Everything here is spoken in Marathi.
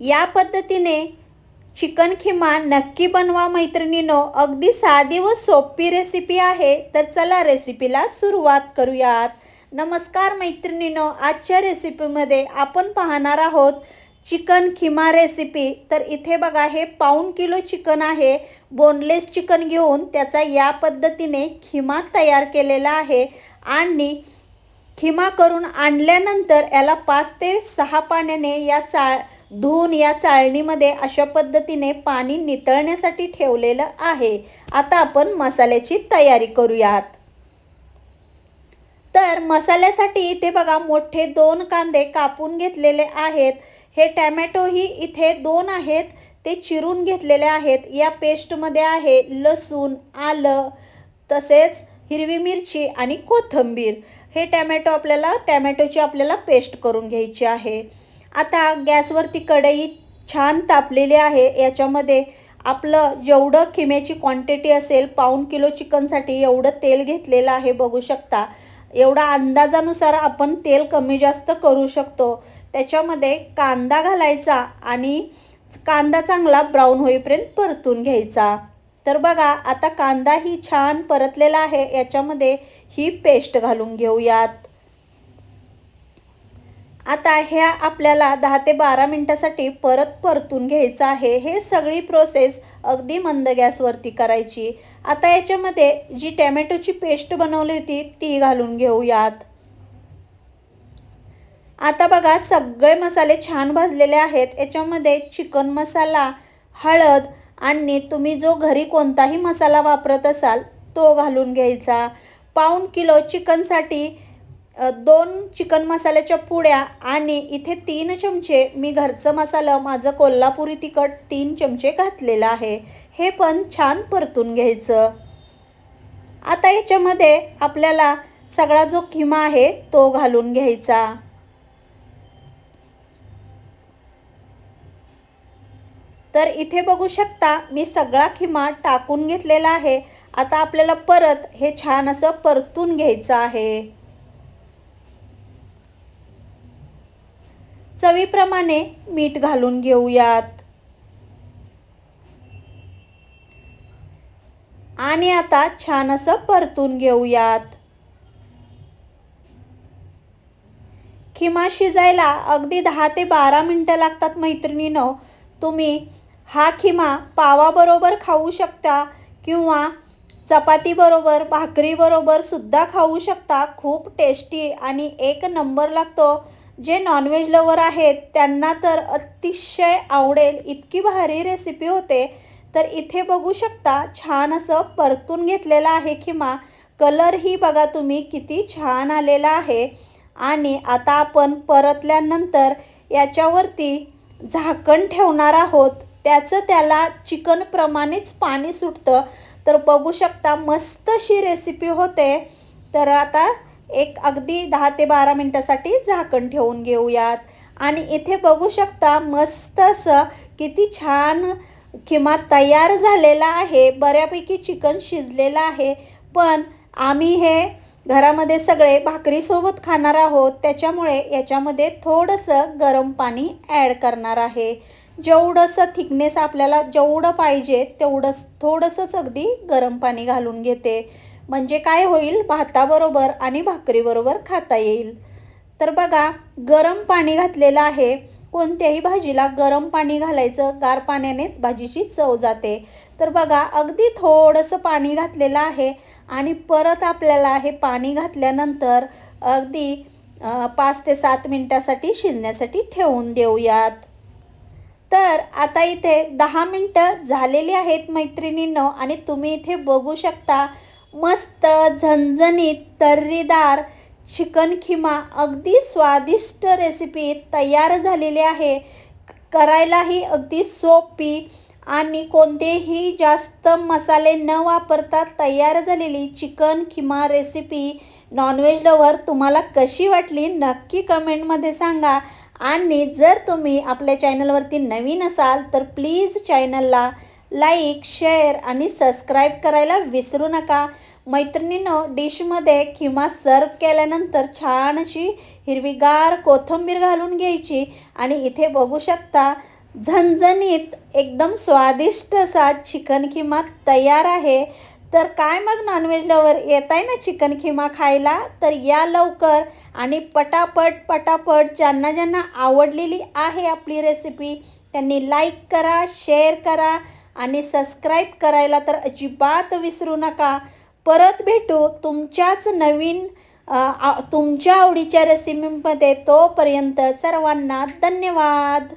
या पद्धतीने चिकन खिमा नक्की बनवा मैत्रिणीनो. अगदी साधी व सोपी रेसिपी आहे. तर चला रेसिपीला सुरुवात करूयात. नमस्कार मैत्रिणीनो. आजच्या रेसिपीमध्ये आपण पाहणार आहोत चिकन खिमा रेसिपी तर इथे बघा हे पाऊण किलो चिकन आहे. बोनलेस चिकन घेऊन त्याचा या पद्धतीने खिमा तयार केलेला आहे. आणि खिमा करून आणल्यानंतर याला पाच ते सहा पाण्याने या चाळ धुवून या चाळणीमध्ये अशा पद्धतीने पाणी नितळण्यासाठी ठेवलेलं आहे. आता आपण मसाल्याची तयारी करूयात. तर मसाल्यासाठी इथे बघा मोठे दोन कांदे कापून घेतलेले आहेत. हे टॅमॅटोही इथे दोन आहेत. ते चिरून घेतलेले आहेत. या पेस्टमध्ये आहे लसूण आलं तसेच हिरवी मिरची आणि कोथिंबीर. हे टॅमॅटो आपल्याला टॅमॅटोची आपल्याला पेस्ट करून घ्यायची आहे. आता गॅसवरती कढई छान तापलेली आहे. याच्यामध्ये आपलं जेवढं खिम्याची क्वांटिटी असेल पाऊण किलो चिकनसाठी एवढं तेल घेतलेलं आहे बघू शकता. एवढा अंदाजानुसार आपण तेल कमी जास्त करू शकतो. त्याच्यामध्ये कांदा घालायचा आणि कांदा चांगला ब्राऊन होईपर्यंत परतून घ्यायचा. तर बघा आता कांदा ही छान परतलेला आहे. याच्यामध्ये ही पेस्ट घालून घेऊयात. आता ह्या आपल्याला दहा ते बारा मिनटासाठी परत परतून घ्यायचं आहे. हे सगळी प्रोसेस अगदी मंद गॅसवरती करायची. आता याच्यामध्ये जी टॅमॅटोची पेस्ट बनवली होती ती घालून घेऊयात. आता बघा सगळे मसाले छान भाजलेले आहेत. याच्यामध्ये चिकन मसाला हळद आणि तुम्ही जो घरी कोणताही मसाला वापरत असाल तो घालून घ्यायचा. पाऊण किलो चिकनसाठी दोन चिकन मसाल्याच्या पुड्या आणि इथे तीन चमचे मी घरचं मसाला माझं कोल्हापुरी तिखट तीन चमचे घातलेलं आहे. हे पण छान परतून घ्यायचं. आता याच्यामध्ये आपल्याला सगळा जो किमा आहे तो घालून घ्यायचा. तर इथे बघू शकता मी सगळा खिमा टाकून घेतलेला आहे. आता आपल्याला परत हे छान असं परतून घ्यायचं आहे. चवीप्रमाणे मीठ घालून घेऊयात. आणि आता छान असं परतून घेऊयात. खिमा शिजायला अगदी दहा ते बारा मिनटं लागतात मैत्रिणीनं. तुम्ही हा खिमा पावाबरोबर खाऊ शकता किंवा चपातीबरोबर भाकरीबरोबर सुद्धा खाऊ शकता. खूप टेस्टी आणि एक नंबर लागतो. जे नॉनव्हेज लवर आहेत त्यांना तर अतिशय आवडेल इतकी भारी रेसिपी होते. तर इथे बघू शकता छान असं परतून घेतलेलं आहे किंवा कलरही बघा तुम्ही किती छान आलेला आहे. आणि आता आपण परतल्यानंतर याच्यावरती झाकण ठेवणार आहोत. त्याचं त्याला चिकनप्रमाणेच पाणी सुटतं. तर बघू शकता मस्त अशी रेसिपी होते. तर आता एक अगदी दहा ते बारा मिनटासाठी झाकण ठेवून घेऊयात. आणि इथे बघू शकता मस्त असं किती छान किंवा तयार झालेला आहे. बऱ्यापैकी चिकन शिजलेलं आहे. पण आम्ही हे घरामध्ये सगळे भाकरीसोबत खाणार आहोत. त्याच्यामुळे याच्यामध्ये थोडंसं गरम पाणी ॲड करणार आहे. जेवढंसं थिकनेस आपल्याला जेवढं पाहिजे तेवढंच थोडंसंच अगदी गरम पाणी घालून घेते. म्हणजे काय होईल? भाताबरोबर आणि भाकरीबरोबर खाता येईल. तर बघा गरम पाणी घातलेलं आहे. कोणत्याही भाजीला गरम पाणी घालायचं गार पाण्यानेच भाजीची चव जाते. तर बघा अगदी थोडंसं पाणी घातलेलं आहे आणि परत आपल्याला हे पाणी घातल्यानंतर अगदी पाच ते सात मिनटासाठी शिजण्यासाठी ठेवून देऊयात. तर आता इथे दहा मिनटं झालेली आहेत मैत्रिणींनो आणि तुम्ही इथे बघू शकता मस्त झणझणीत तर्रीदार चिकन खिमा अगदी स्वादिष्ट रेसिपी तयार झालेली आहे. करायलाही अगदी सोपी आणि कोणतेही जास्त मसाले न वापरता तयार झालेली chicken keema recipe non veg lover तुम्हाला कशी वाटली नक्की कमेंटमध्ये सांगा. आणि जर तुम्ही आपल्या चॅनलवरती नवीन असाल तर प्लीज चॅनलला लाईक शेअर आणि सबस्क्राईब करायला विसरू नका. मैत्रिणीनं डिशमध्ये किंवा सर्व केल्यानंतर छान अशी हिरवीगार कोथिंबीर घालून घ्यायची. आणि इथे बघू शकता झणझणीत एकदम स्वादिष्ट असा चिकन खिमा तयार आहे. तर काय मग नॉनव्हेज लवर येत आहे ना चिकन किमा खायला? तर या लवकर. आणि पटापट पटापट ज्यांना ज्यांना आवडलेली आहे आपली रेसिपी त्यांनी लाईक करा शेअर करा. आणि सबस्क्राईब करायला तर अजिबात विसरू नका. परत भेटू तुमच्याच नवीन आ- तुमच्या आवडीच्या रेसिपीमध्ये तोपर्यंत सर्वांना धन्यवाद.